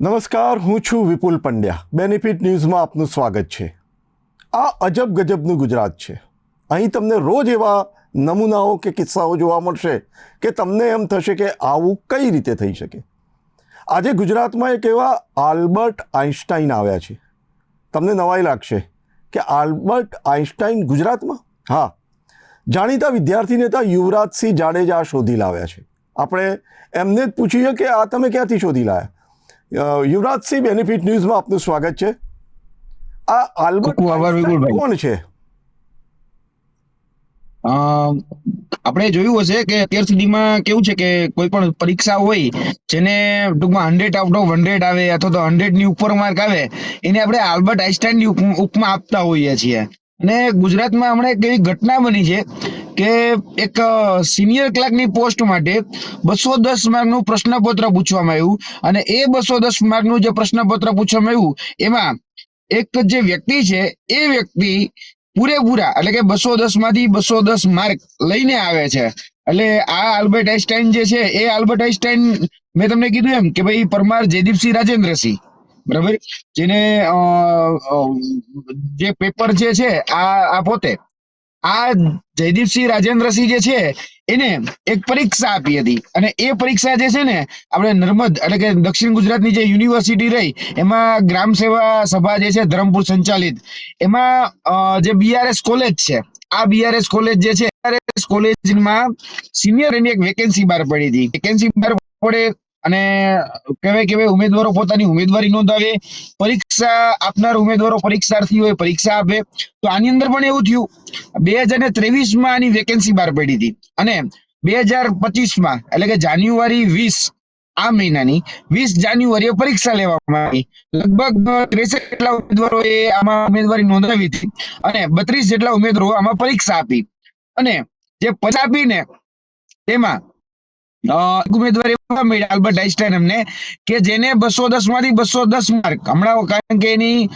નમસ્કાર, હું છું વિપુલ પંડ્યા. બેનિફિટ ન્યૂઝમાં આપનું સ્વાગત છે. આ અજબ ગજબનું ગુજરાત છે. અહીં તમને રોજ એવા નમૂનાઓ કે કિસ્સાઓ જોવા મળશે કે તમને એમ થશે કે આવું કઈ રીતે થઈ શકે. આજે ગુજરાતમાં એક એવા આલ્બર્ટ આઇન્સ્ટાઈન આવ્યા છે. તમને નવાઈ લાગશે કે આલ્બર્ટ આઇન્સ્ટાઈન ગુજરાતમાં? હા. જાણીતા વિદ્યાર્થી નેતા યુવરાજસિંહ જાડેજા શોધી લાવ્યા છે. આપણે એમને જ પૂછીએ કે આ તમે ક્યાંથી શોધી લાવ્યા યુવરાજસિંહ બેનિફિટ ન્યૂઝમાં આપનું સ્વાગત છે. આ આલ્બર્ટ કોણ છે? આપણે જોયું હશે કે અત્યાર સુધીમાં કેવું છે કે કોઈ પણ પરીક્ષા હોય જેને ટૂંકમાં હંડ્રેડ આઉટ ઓફ હંડ્રેડ આવે અથવા તો હંડ્રેડની ઉપર માર્ક આવે એને આપણે આલ્બર્ટ આઇન્સ્ટાઈનની ઉપ- ઉપમા આપતા હોઈએ છીએ. અને ગુજરાતમાં હમણાં એક એવી ઘટના બની છે કે એક સિનિયર ક્લાર્કની પોસ્ટ માટે બસો દસ માર્કનું પ્રશ્નપત્ર પૂછવામાં આવ્યું અને એ બસો દસ માર્કનું જે પ્રશ્નપત્ર પૂછવામાં આવ્યું, એમાં એક જે વ્યક્તિ છે, એ વ્યક્તિ પૂરેપૂરા એટલે કે બસો દસમાંથી બસો દસ માર્ક લઈને આવે છે. એટલે આ આલ્બર્ટ આઇન્સ્ટાઈન જે છે, એ આલ્બર્ટ આઇન્સ્ટાઈન મેં તમને કીધું એમ કે ભાઈ પરમાર જયદીપસિંહ રાજેન્દ્રસિંહ. બરાબર? જેને જે પેપર જે છે, આ આ પોતે, આ જયદીપસિંહ રાજેન્દ્રસિંહ જે છે, એને એક પરીક્ષા આપી હતી. અને એ પરીક્ષા જે છે ને, આપણે નર્મદ એટલે કે દક્ષિણ ગુજરાતની જે યુનિવર્સિટી રહી, એમાં ગ્રામ સેવા સભા જે છે, ધરમપુર સંચાલિત. એમાં જે બીઆરએસ કોલેજ છે, આ બીઆરએસ કોલેજ જે છે બીઆરએસ કોલેજમાં સિનિયર એની એક વેકેન્સી બહાર પડી હતી. વેકેન્સી બહાર પડે અને કેવાય કેવાય ઉમેદવારો પોતાની ઉમેદવારી નોંધાવે, પરીક્ષા આપનાર ઉમેદવારો પરીક્ષાર્થી હોય, પરીક્ષા આપે. તો આની અંદર પણ એવું થયું, બે હજાર ને ત્રેવીસમાં આની વેકેન્સી બહાર પડી હતી. અને બે હજાર પચીસમાં એટલે કે જાન્યુઆરી વીસ, આ મહિનાની, વીસ જાન્યુઆરીએ પરીક્ષા લેવામાં આવી. લગભગ ત્રેસઠ જેટલા ઉમેદવારોએ આમાં ઉમેદવારી નોંધાવી હતી અને બત્રીસ જેટલા ઉમેદવારો આમાં પરીક્ષા આપી. અને જે પરીક્ષા આપીને તેમાં ઉમેદવાર મળ્યા આલ્બર્ટ આઈન્સ્ટાઈન એમને કે જેને બસો દસમાંથી બસો દસ માર્ક હમણાં કારણ કે એની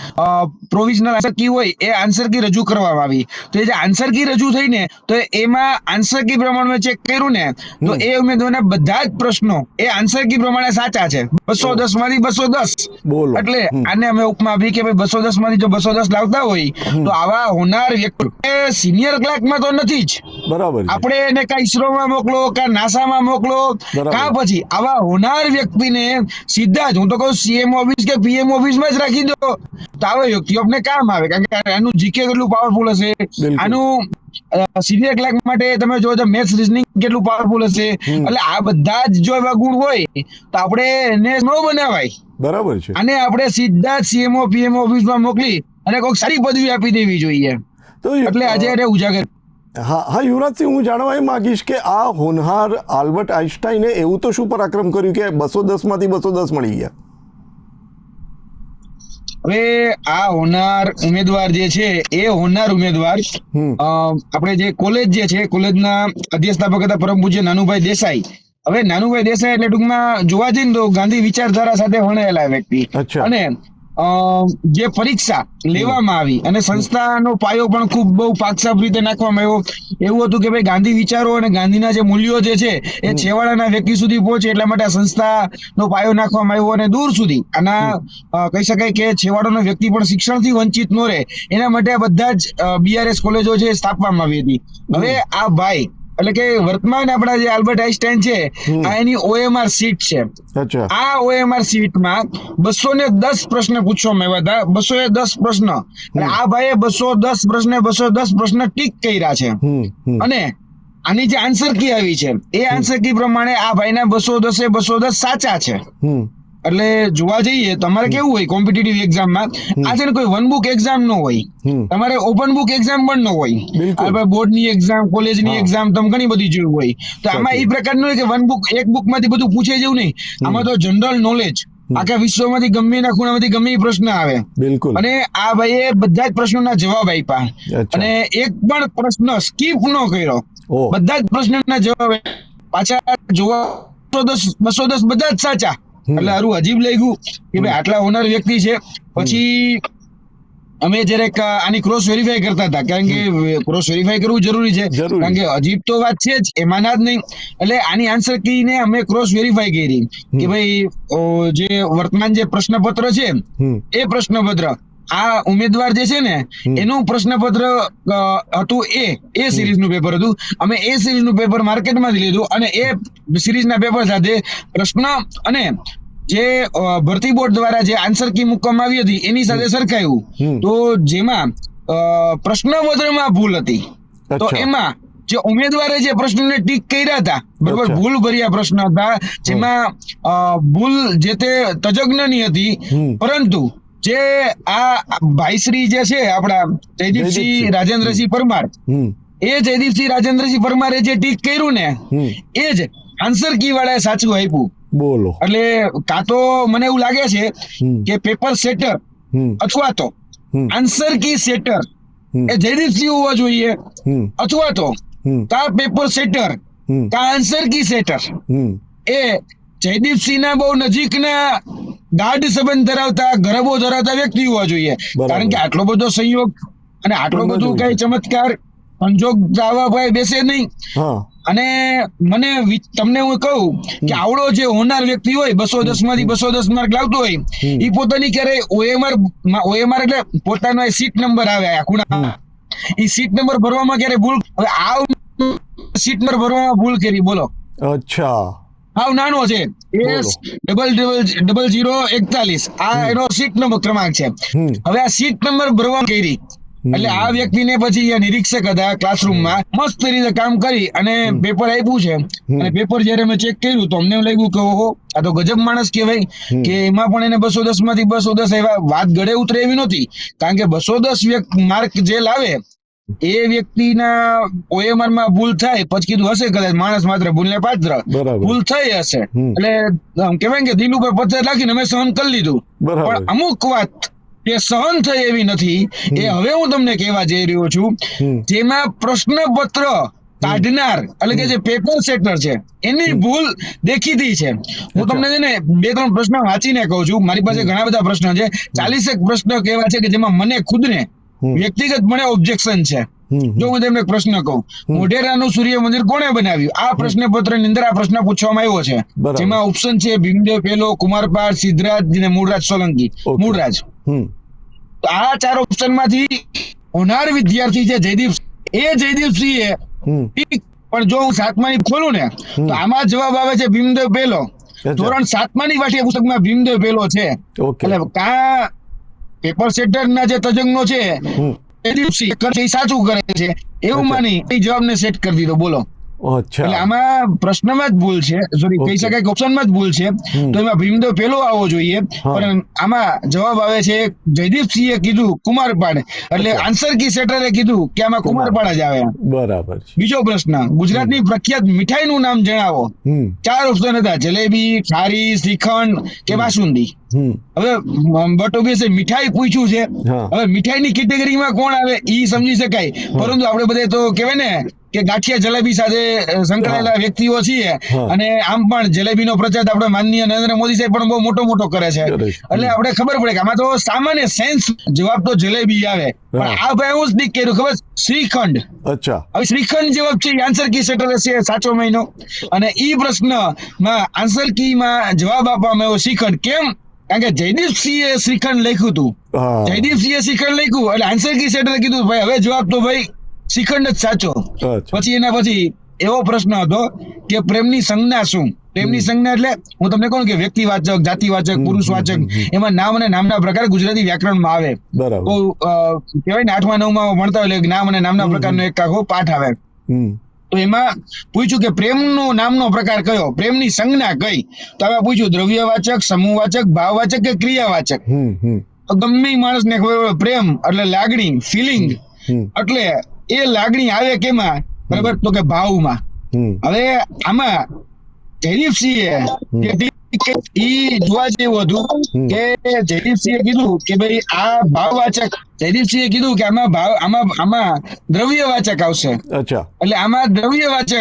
પ્રોવિઝનલ આન્સર કી હોય એ આન્સર કી રજૂ કરવામાં આવી. તો એ જે આન્સર કી રજૂ થઈ ને તો એમાં આન્સર કી પ્રમાણે ચેક કર્યું ને તો એ ઉમેદવારના બધા જ પ્રશ્નો એ આન્સર કી પ્રમાણે સાચા છે. બસો દસમાંથી બસો દસ. બોલો. એટલે આને અમે ઉપમા આપી કે ભાઈ બસો દસમાંથી જો બસો દસ લાવતા હોય તો આવા હોનાર વ્યક્તિ સિનિયર ક્લાર્કમાં તો નથી જ. બરાબર આપણે એને કા ઈસરોમાં મોકલો કા નાસામાં મોકલો. કા પછી આવા હોનાર વ્યક્તિને સીધા જ હું તો કહું સીએમ ઓફિસ કે પીએમ ઓફિસમાં જ રાખી દો. તો આવા વ્યક્તિઓ આપણે કામ આવે કારણ કે આનું જીકે કેટલું પાવરફુલ હશે? આનું સિનિયર ક્લાર્ક માટે તમે જો મેથ્સ રિઝનિંગ કેટલું પાવરફુલ હશે? એટલે આ બધા જ જો એવા ગુણ હોય તો આપણે એને ન બનાવાય. બરાબર છે. અને આપણે સીધા જ સીએમઓ પીએમ ઓફિસમાં મોકલી અને કોઈક સારી પદવી આપી દેવી જોઈએ. તો એટલે આજે એને ઉજાગર હા હા યુવરાજસિંહ હું જાણવા એ માગીશ કે આ હોનહાર આલ્બર્ટ આઇન્સ્ટાઈને એવું તો શું પરાક્રમ કર્યું કે બસો દસમાંથી બસો દસ મળી ગયા? હવે આ હોનાર ઉમેદવાર જે છે એ હોનાર ઉમેદવાર આપણે જે કોલેજ જે છે કોલેજના અધ્યક્ષાપક હતા પરમ પૂજ્ય નાનુભાઈ દેસાઈ. હવે નાનુભાઈ દેસાઈ એટલે ટૂંકમાં જોવા જઈએ તો ગાંધી વિચારધારા સાથે વણાયેલા વ્યક્તિ. અને જે પરીક્ષા લેવામાં આવી અને સંસ્થાનો પાયો પણ ખૂબ બહુ પાકસાપ રીતે નાખવામાં આવ્યો. એવું હતું કે ભાઈ ગાંધી વિચારો અને ગાંધીના જે મૂલ્યો જે છે એ છેવાડાના વ્યક્તિ સુધી પહોંચે એટલા માટે આ સંસ્થાનો પાયો નાખવામાં આવ્યો અને દૂર સુધી. આના કહી શકાય કે છેવાડાનો વ્યક્તિ પણ શિક્ષણથી વંચિત ન રહે. એના માટે આ બધા જ બીઆરએસ કોલેજો છે સ્થાપવામાં આવી હતી. હવે આ ભાઈ એટલે કે વર્તમાન આપણા જે આલ્બર્ટ આઈન્સ્ટાઈન છે આ એની ઓએમઆર સીટ છે. આ ઓએમઆર સીટમાં બસો ને દસ પ્રશ્ન પૂછવામાં આવ્યા હતા. બસો એ દસ પ્રશ્ન. આ ભાઈએ બસો દસ પ્રશ્ન બસો દસ પ્રશ્ન ટીક કર્યા છે. અને આની જે આન્સર કી આવી છે એ આન્સર કી પ્રમાણે આ ભાઈના બસો દસે બસો દસ સાચા છે. એટલે જોવા જઈએ તમારે કેવું હોય કોમ્પિટિટિવ એક્ઝામમાં આ છે ને કોઈ વન બુક એક્ઝામ ન હોય. તમારે ઓપન બુક એક્ઝામ પણ ન હોય. બોર્ડની એક્ઝામ કોલેજની ની એક્ઝામ તમે ઘણી બધી જોયું હોય. તો આમાં એ પ્રકારનું હોય કે વન બુક એક બુકમાંથી બધું પૂછે જેવું નહીં. આમાં તો જનરલ નોલેજ આખા વિશ્વમાંથી ગમે ના ખૂણામાંથી ગમે પ્રશ્ન આવે. બિલકુલ. અને આ ભાઈએ બધા જ પ્રશ્નોના જવાબ આપ્યા. અને એક પણ પ્રશ્ન સ્કીપ ન કર્યો. બધા જ પ્રશ્નના જવાબ. પાછા જોવા બસો દસ બસો દસ બધા જ સાચા. એટલે હારું અજીબ લાગ્યું કે ભાઈ આટલા ઓનર વ્યક્તિ છે. પછી અમે જ્યારે આની ક્રોસ વેરીફાઈ કરતા હતા. કારણ કે ક્રોસ વેરીફાઈ કરવું જરૂરી છે. કારણ કે અજીબ તો વાત છે જ એમાંના જ નહીં. એટલે આની આન્સર કી અમે ક્રોસ વેરીફાઈ કરી. કે ભાઈ જે વર્તમાન જે પ્રશ્નપત્ર છે એ પ્રશ્નપત્ર આ ઉમેદવાર જે છે ને એનું પ્રશ્નપત્ર હતું એ. એ સિરીઝનું પેપર હતું. અમે એ સિરીઝનું પેપર માર્કેટમાંથી લીધું અને એ સિરીઝના પેપર સાથે પ્રશ્ન અને જે ભરતી બોર્ડ દ્વારા જે આન્સર કી મૂકવામાં આવી હતી એની સાથે સરખાયું. તો જેમાં પ્રશ્નપત્રમાં ભૂલ હતી. તો એમાં જે ઉમેદવારે જે પ્રશ્નને ટીક કર્યા હતા બરોબર ભૂલ ભર્યા પ્રશ્ન હતા જેમાં ભૂલ જે તે તજજ્ઞની હતી પરંતુ જે આ ભાઈશ્રી જે છે આપણા જયદીપસિંહ. રાજેન્દ્રસિંહ પરમાર એ જયદીપસિંહ રાજેન્દ્રસિંહ પરમારે જે ટીક કર્યું ને એ જ આન્સર કી વાળાએ સાચું આપ્યું. બોલો. એટલે કાં તો મને એવું લાગે છે કે પેપર સેટર અથવા તો આન્સર કી સેટર. એ જયદીપસિંહ હોવા જોઈએ અથવા તો કા પેપર સેટર કા આન્સર કી સેટર એ જયદીપસિંહના બહુ નજીકના ગાઢ સંબંધ ધરાવતા ગરબો ધરાવતા વ્યક્તિ હોવા જોઈએ. કારણ કે આટલો બધો સંયોગ અને આટલો બધો કઈ ચમત્કાર સંજોગ આવા ભાઈ બેસે નહીં. અને મને તમને હું કહું કે આવડો જે હોનાર વ્યક્તિ હોય બસો દસમાંથી બસો દસ માર્ક લાવતો હોય એ પોતાની ક્યારેય ઓએમઆર ઓએમઆર એટલે પોતાનો સીટ નંબર આવે આ ખૂણા. એ સીટ નંબર ભરવામાં ક્યારે ભૂલ હવે આ સીટ નંબર ભરવામાં ભૂલ કરી બોલો. અચ્છા. હાવ નાનો છે. S double double double zero એકતાલીસ. આ એનો સીટ નંબર ક્રમાંક છે. હવે આ સીટ નંબર ભરવા કરી. એટલે આ વ્યક્તિને પછી નિરીક્ષક હતા ક્લાસરૂમમાં મસ્ત રીતે કામ કરી અને પેપર આપ્યું છે. અને પેપર જયારે મેં ચેક કર્યું તો અમને લાગ્યું કે ઓહો આ તો ગજબ માણસ કહેવાય. કે એમાં પણ એને બસો દસમાંથી બસો દસ એવા વાત ગળે ઉતરે એવી નહોતી. કારણ કે બસો દસ માર્ક જે લાવે એ વ્યક્તિના ઓએમઆરમાં ભૂલ થાય પછી કીધું હશે કદાચ માણસ માત્ર ભૂલને પાત્ર. ભૂલ થઈ હશે. એટલે આમ કહેવાય કે દિલ ઉપર પથ્થર રાખીને મેં સહન કરી લીધું. પણ અમુક વાત એ સહન થઈ એવી નથી. એ હવે હું તમને કહેવા જઈ રહ્યો છું. જેમાં પ્રશ્નપત્ર કાઢનાર એટલે કે જે પેપર સેટર છે એની ભૂલ દેખીતી છે. હું તમને છે ને બે ત્રણ પ્રશ્ન વાંચીને કહું છું. મારી પાસે ઘણા બધા પ્રશ્ન છે. ચાલીસેક પ્રશ્ન કેવા છે કે જેમાં મને ખુદને વ્યક્તિગત મને ઓબ્જેક્શન છે. જો હું તમને એક પ્રશ્ન કહું મોઢેરાનું સૂર્ય મંદિર કોણે બનાવ્યું? આ પ્રશ્નપત્રની અંદર આ પ્રશ્ન પૂછવામાં આવ્યો છે. જેમાં ઓપ્શન છે ભીમદેવ પેલો કુમારપાળ સિદ્ધરાજ અને મૂળરાજ સોલંકી. મૂળરાજ. આ ચાર ઓપ્શનમાંથી હોનાર વિદ્યાર્થી છે જયદીપ એ જયદીપસિંહ એ ઠીક પણ જો હું સાતમાની ખોલું ને તો આમાં જવાબ આવે છે ભીમદેવ પેલો. ધોરણ સાતમાની પાઠ્ય પુસ્તકમાં ભીમદેવ પેલો છે. એટલે કા પેપર સેટર ના જે તજજ્ઞો છે એ સાચું કરે છે. એવું માની એ જવાબને સેટ કરી દીધો બોલો. એટલે આમાં પ્રશ્નમાં જ ભૂલ છે. સોરી કહી શકાય કે ઓપ્શનમાં જ ભૂલ છે. તો એમાં ભીમદેવ પેલો આવવો જોઈએ. પણ આમાં જવાબ આવે છે જયદીપસિંહે કીધું કુમારપાડ. એટલે આન્સર કી સેટરે કીધું કે આમાં કુમારપાડ જ આવે બરાબર બીજો પ્રશ્ન ગુજરાતની પ્રખ્યાત મીઠાઈનું નામ જણાવો. ચાર ઓપ્શન હતા જલેબી ખારી શ્રીખંડ કે બાસુંદી હવે બટ છે મીઠાઈ પૂછ્યું છે. હવે મીઠાઈની કેટેગરીમાં કોણ આવે ઈ સમજી શકાય. પરંતુ આપણે બધે તો કહેવાય ને કે ગાંઠિયા જલેબી સાથે સંકળાયેલા વ્યક્તિઓ છીએ. અને આમ પણ જલેબીનો પ્રચાર આપણે માનનીય નરેન્દ્ર મોદી સાહેબ પણ બહુ મોટો મોટો કરે છે. એટલે આપણે ખબર પડે કે આમાં તો સામાન્ય સેન્સ જવાબ તો જલેબી આવે. પણ. આ ભાઈ હું જ કર્યું ખબર શ્રીખંડ. અચ્છા. હવે શ્રીખંડ જવાબ છે આન્સર કી સેટર છે સાચો મહિનો? અને ઈ પ્રશ્નમાં આન્સર કી માં જવાબ આપવામાં આવ્યો શ્રીખંડ. કેમ? કારણ કે જયદીપ સિંહે શ્રીખંડ લખ્યું હતું. હા. જયદીપ સિંહે શ્રીખંડ લખ્યું એટલે આન્સર કી સેટરે કીધું ભાઈ હવે જવાબ તો ભાઈ શ્રીખંડ જ સાચો. પછી એના પછી એવો પ્રશ્ન હતો કે પ્રેમની સંજ્ઞા શું? પ્રેમની સંજ્ઞા એટલે હું તમને કહું કે વ્યક્તિ વાચક જાતિ વાચક પુરુષ વાચક એમાં નામ અને નામના પ્રકાર ગુજરાતી વ્યાકરણમાં આવે. કહેવાય ને આઠમા નવમાં ભણતા હોય એટલે નામ અને નામના પ્રકારનો એક આખો પાઠ આવે. તો એમાં પૂછ્યું કે પ્રેમનો નામનો પ્રકાર કયો? પ્રેમની સંજ્ઞા કઈ? તો હવે પૂછ્યું દ્રવ્યવાચક સમૂહવાચક ભાવવાચક કે ક્રિયાવાચક? ગમે માણસને પ્રેમ એટલે લાગણી ફિલિંગ એટલે એ લાગણી આવે કેમાં? બરાબર? તો કે ભાવમાં. હવે આમાં જયદીપસિંહે કે ઈ જોવા જેવું હતું કે જયદીપસિંહે કીધું કે ભાઈ આ ભાવવાચક જયદીપસિંહે કીધું કે આમાં ભાવ આમાં આમાં દ્રવ્યવાચક આવશે. અચ્છા. એટલે આમાં દ્રવ્યવાચક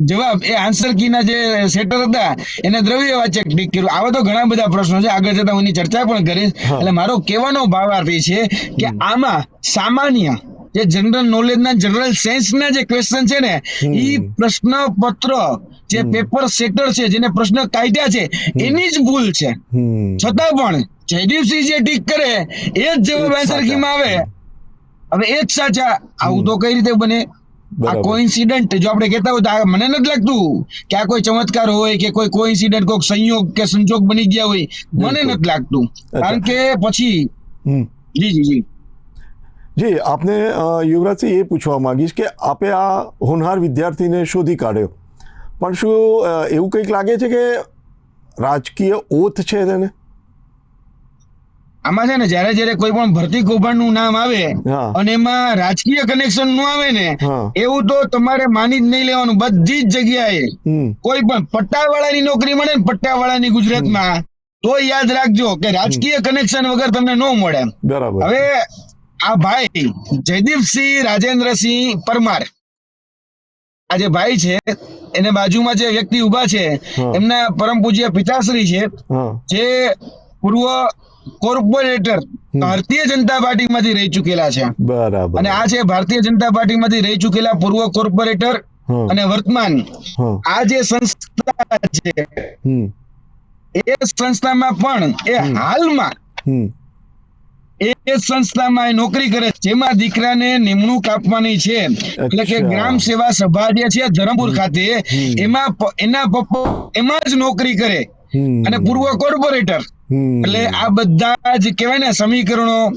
જવાબ એ આન્સર કી ના જે સેટર હતા એને દ્રવ્યવાચક ટીક કર્યું. આવા તો ઘણા બધા પ્રશ્નો છે. આગળ જતા હું ચર્ચા પણ કરીશ. એટલે મારો કહેવાનો ભાવાર્થ એ છે કે આમાં સામાન્ય જે જનરલ નોલેજ ના જનરલ સેન્સ ના જે ક્વેશ્ચન છે ને એ પ્રશ્ન પત્ર જે પેપર સેટર છે જેને પ્રશ્ન કાઢ્યા છે એની જ ભૂલ છે. છતાં પણ જયદીપસિંહ જે ટીક કરે એ જ જવાબ એ જ આન્સર સાચા. કીમાં આવે હવે એ જ સાચા. આવું તો કઈ રીતે બને? આ. કોઇન્સિડન્ટ જો આપણે કહેતા હોય તો મને નથી લાગતું કે આ કોઈ ચમત્કાર હોય કે કોઈ કોઇન્સિડન્ટ કોઈ સંયોગ કે સંજોગ બની ગયા હોય. મને નથી લાગતું. કારણ કે પછી જી જી જી. જી આપને યુવરાજસિંહ એ પૂછવા માંગીશ કે આપે આ હોનહાર વિદ્યાર્થીને શોધી કાઢ્યો? પણ શું એવું કંઈક લાગે છે કે રાજકીય ઓથ છે તેને? આમાં છે ને જ્યારે જ્યારે કોઈ પણ ભરતી કૌભાંડનું નામ આવે અને એમાં રાજકીય કનેક્શનનું આવે ને એવું તો તમારે માની જ નહીં લેવાનું. બધી જ જગ્યાએ કોઈ પણ પટ્ટાવાળાની નોકરી મળે ને પટ્ટાવાળાની ગુજરાતમાં તો યાદ રાખજો કે રાજકીય કનેક્શન વગર તમને ન મળે હવે આ ભાઈ જયદીપસિંહ રાજેન્દ્રસિંહ પરમાર આ જે ભાઈ છે એને બાજુમાં જે વ્યક્તિ ઊભા છે એમના પરમ પૂજ્ય પિતાશ્રી છે જે પૂર્વ કોર્પોરેટર ભારતીય જનતા પાર્ટીમાંથી રહી ચૂકેલા છે. બરાબર. અને આ છે ભારતીય જનતા પાર્ટીમાંથી રહી ચૂકેલા પૂર્વ કોર્પોરેટર અને વર્તમાન આ જે સંસ્થા છે એ સંસ્થામાં પણ એ હાલમાં એ સંસ્થામાં નોકરી કરે જેમાં દીકરાને નિમણૂક આપવાની છે. એટલે કે ગ્રામ સેવા સભા જે છે ધરમપુર ખાતે. એમાં એના પપ્પા એમાં જ નોકરી કરે. અને પૂર્વ કોર્પોરેટર. એટલે આ બધા જ કહેવાય ને સમીકરણો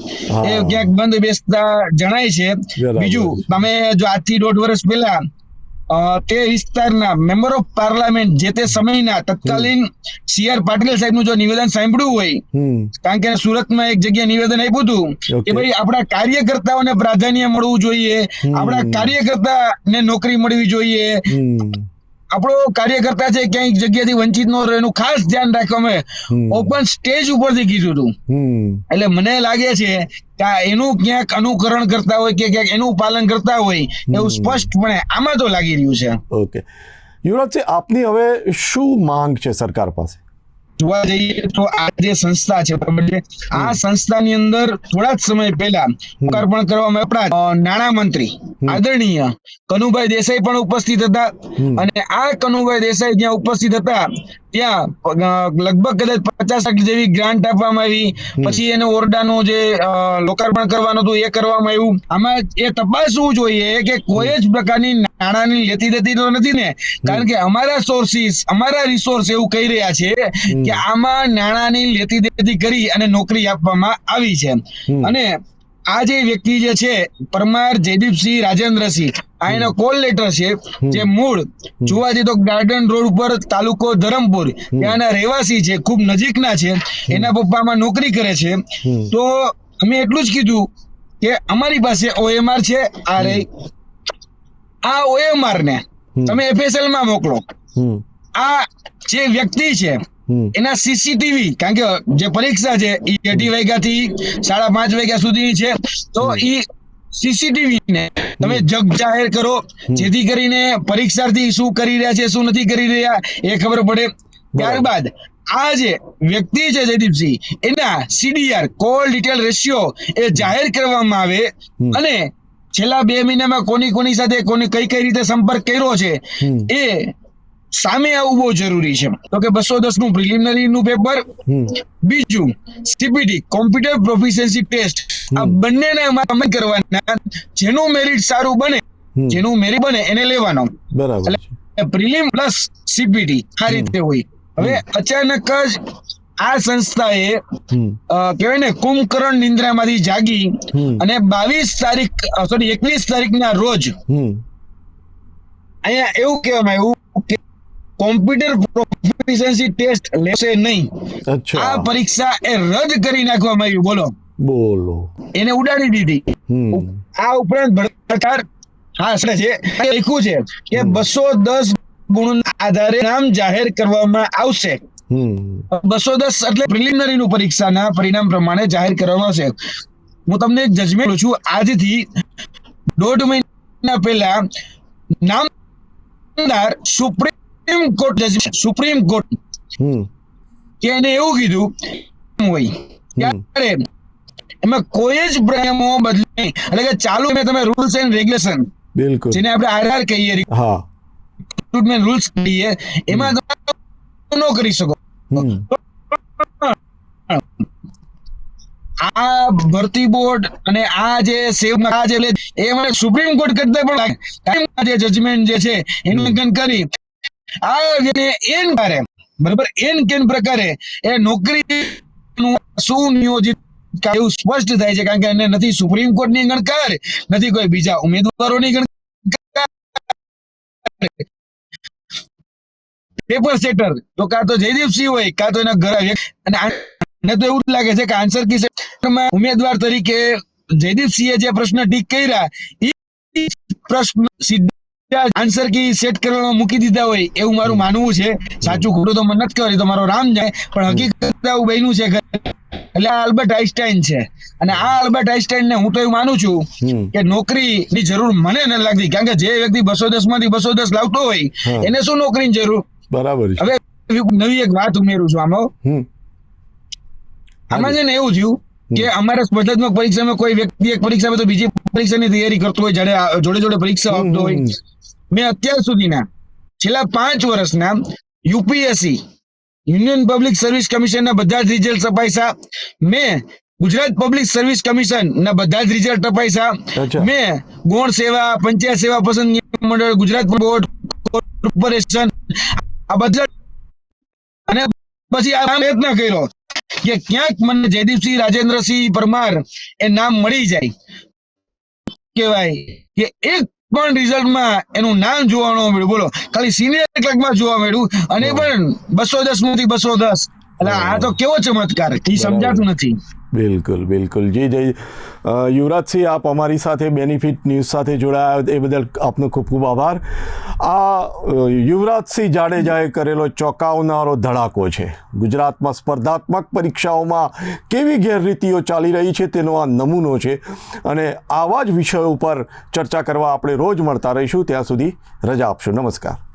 એ ક્યાંક બંધ બેસતા જણાય છે. બીજું તમે જો આજથી દોઢ વર્ષ પહેલા તે વિસ્તારના મેમ્બર ઓફ પાર્લામેન્ટ જે તે સમયના તત્કાલીન સી આર પાટીલ સાહેબનું જો નિવેદન સાંભળ્યું હોય કારણ કે સુરતમાં એક જગ્યાએ નિવેદન આપ્યું હતું કે ભાઈ આપણા કાર્યકર્તાઓને પ્રાધાન્ય મળવું જોઈએ આપણા કાર્યકર્તાને નોકરી મળવી જોઈએ. આપણો કાર્યકર્તા છે ક્યાંક જગ્યાથી વંચિત ન રહે એનું ખાસ ધ્યાન રાખ્યો અમે. ઓપન સ્ટેજ ઉપરથી કીધું હતું. એટલે મને લાગે છે કે એનું ક્યાંક અનુકરણ કરતા હોય કે ક્યાંક એનું પાલન કરતા હોય એવું સ્પષ્ટપણે આમાં તો લાગી રહ્યું છે. ઓકે. યુવરાજસિંહ આપની હવે શું માંગ છે સરકાર પાસે? જોવા જઈએ તો આ જે સંસ્થા છે બરાબર છે? આ સંસ્થાની અંદર થોડા જ સમય પહેલા લોકાર્પણ કરવામાં આપણા નાણામંત્રી આદરણીય કનુભાઈ દેસાઈ પણ ઉપસ્થિત હતા. અને આ કનુભાઈ દેસાઈ જ્યાં ઉપસ્થિત હતા ત્યાં લગભગ કદાચ પચાસ લાખ જેવી ગ્રાન્ટ આપવામાં આવી. પછી એને ઓરડાનું જે લોકાર્પણ કરવાનું હતું એ કરવામાં આવ્યું. આમાં એ તપાસવું જોઈએ કે કોઈ જ પ્રકારની નાણાંની લેતી દેતી તો નથી ને. કારણ કે અમારા સોર્સિસ અમારા રિસોર્સ એવું કહી રહ્યા છે કે આમાં નાણાંની લેતી દેતી કરી અને નોકરી આપવામાં આવી છે. અને આ જે વ્યક્તિ જે છે પરમાર જયદીપસિંહ રાજેન્દ્રસિંહ આ એનો કોલ લેટર છે જે મૂળ જોવા જઈએ તો ગાર્ડન રોડ ઉપર તાલુકો ધરમપુર ત્યાંના રહેવાસી છે ખૂબ નજીકના છે એના પપ્પામાં નોકરી કરે છે. તો અમે એટલું જ કીધું કે અમારી પાસે ઓએમઆર છે આ રહી. આ ઓએમઆર ને તમે એફએસએલમાં મોકલો. આ જે વ્યક્તિ છે એના સીસીટીવી કારણ કે જે પરીક્ષા છે એ અઢી વાગ્યા થી સાડા પાંચ વાગ્યા સુધીની છે. તો એ સીસીટીવી ને તમે જગ જાહેર કરો. જેથી કરીને પરીક્ષાર્થી શું કરી રહ્યા છે શું નથી કરી રહ્યા એ ખબર પડે. ત્યારબાદ આ જે વ્યક્તિ છે જયદીપસિંહ એના સીડીઆર કોલ ડિટેલ રેશિયો એ જાહેર કરવામાં આવે અને છેલ્લા બે મહિનામાં કોની કોની સાથે કોની કઈ કઈ રીતે સંપર્ક કર્યો છે એ સામે આવવું બહુ જરૂરી છે. તો કે બસો દસનું પ્રિલિમિનરી નું પેપર બીજું સીપીટી કોમ્પ્યુટર પ્રોફિશિયન્સી ટેસ્ટ આ બંનેને અમે કરવાના. જેનું મેરિટ સારું બને જેનું મેરિટ બને એને લેવાનો. બરાબર પ્રિલિમ પ્લસ સીપીટી આ રીતે હોય. હવે અચાનક જ આ સંસ્થાએ કહેવાય ને કુંભકરણ નિંદ્રામાંથી જાગી અને બાવીસ તારીખ સોરી એકવીસ તારીખના રોજ અહીંયા એવું કહેવામાં આવ્યું કે કોમ્પ્યુટર પ્રોફિશિયન્સી ટેસ્ટ લેશે નહીં. આ પરીક્ષા એ રદ કરી નાખવામાં આવી. બોલો. બોલો. એને ઉડાડી દીધી. આ ઉપરાંત ભ્રષ્ટાચાર હા છે. લખ્યું છે કે બસો દસ ગુણ આધારે નામ જાહેર કરવામાં આવશે. બસો દસ એટલે પ્રિલિમિનરી નું પરીક્ષાના પરિણામ પ્રમાણે જાહેર કરવામાં આવશે. હું તમને એક જજમેન્ટ છું. આજથી દોઢ મહિના પહેલા નામદાર સુપ્રીમ કોર્ટ સુપ્રીમ કોર્ટ કે એને એવું કીધું હોય ત્યારે એમાં કોઈ જ પ્રયમો બદલી નહીં. એટલે કે ચાલુ મેં તમે રૂલ્સ એન્ડ રેગ્યુલેશન બિલકુલ. જેને આપણે આરઆર કહીએ હા. રૂલ્સ કહીએ એમાં તમે ન કરી શકો. આ ભરતી બોર્ડ અને આ જે સેવ આ જે એ મને સુપ્રીમ કોર્ટ કરતા પણ જે જજમેન્ટ જે છે, એનું કરી. આ વ્યક્તિને એન પ્રકારે બરાબર, એન કેન પ્રકારે એ નોકરી સુનિયોજિત એવું સ્પષ્ટ થાય છે, કારણ કે એને નથી સુપ્રીમ કોર્ટની ગણકાર, નથી કોઈ બીજા ઉમેદવારોની ગણકાર. પેપર સેટર તો કાં તો જયદીપસિંહ હોય કાં તો એના ઘર અને મને તો એવું લાગે છે કે આન્સર કી સેટમાં ઉમેદવાર તરીકે જયદીપસિંહે જે પ્રશ્ન ટીક કર્યા એ પ્રશ્ન સીધા આન્સર કી સેટ કરવામાં મૂકી દીધા હોય એવું મારું માનવું છે. સાચું ખોટું તો મને નથી ખબર તો મારો રામ જાય. પણ હકીકત આવું બન્યું છે એટલે આ આલ્બર્ટ આઈન્સ્ટાઈન છે. અને આ આલ્બર્ટ આઈન્સ્ટાઈન ને હું તો એવું માનું છું કે કે નોકરીની જરૂર મને ન લાગતી. કારણ કે જે વ્યક્તિ બસો દસમાંથી બસો દસ લાવતો હોય એને શું નોકરીની જરૂર? બરાબર હવે નવી એક વાત ઉમેરું છું આમાં આમાં છે ને એવું થયું કે અમારા સ્પર્ધાત્મક પરીક્ષામાં કોઈ વ્યક્તિ એક પરીક્ષામાં તો બીજી પરીક્ષાની તૈયારી કરતો હોય જ્યારે જોડે જોડે પરીક્ષા આપતો હોય. મેં અત્યાર સુધીના છેલ્લા પાંચ વર્ષના યુપીએસસી યુનિયન પબ્લિક સર્વિસ કમિશનના બધા જ રિઝલ્ટ તપાસ્યા મેં ગુજરાત પબ્લિક સર્વિસ કમિશન ના બધા જ રિઝલ્ટ અપાઈશા મેં ગૌણ સેવા પંચાયત સેવા પસંદગી મંડળ ગુજરાત બોર્ડ કોર્પોરેશન આ બધા અને પછી આ પ્રયત્ન કર્યો કે ક્યાંક મને જયદીપસિંહ રાજેન્દ્રસિંહ પરમાર એ નામ મળી જાય. કહેવાય કે એક પણ રિઝલ્ટમાં એનું નામ જોવા ન મળ્યું. બોલો, ખાલી સિનિયર ક્લર્કમાં જોવા મળ્યું અને પણ બસો દસમાંથી બસો દસ. એટલે આ તો કેવો ચમત્કાર. એ સમજાતું નથી. બિલકુલ બિલકુલ. જી, જય યુવરાજસિંહ, આપ અમારી સાથે બેનિફિટ ન્યૂઝ સાથે જોડાયા. એ બદલ આપનો ખૂબ ખૂબ આભાર. આ યુવરાજસિંહ જાડેજાએ કરેલો ચોંકાવનારો ધડાકો છે. ગુજરાતમાં સ્પર્ધાત્મક પરીક્ષાઓમાં કેવી ગેરરીતિઓ ચાલી રહી છે તેનો આ નમૂનો છે. અને આવા જ વિષયો ઉપર ચર્ચા કરવા આપણે રોજ મળતા રહીશું. ત્યાં સુધી રજા આપશો. નમસ્કાર.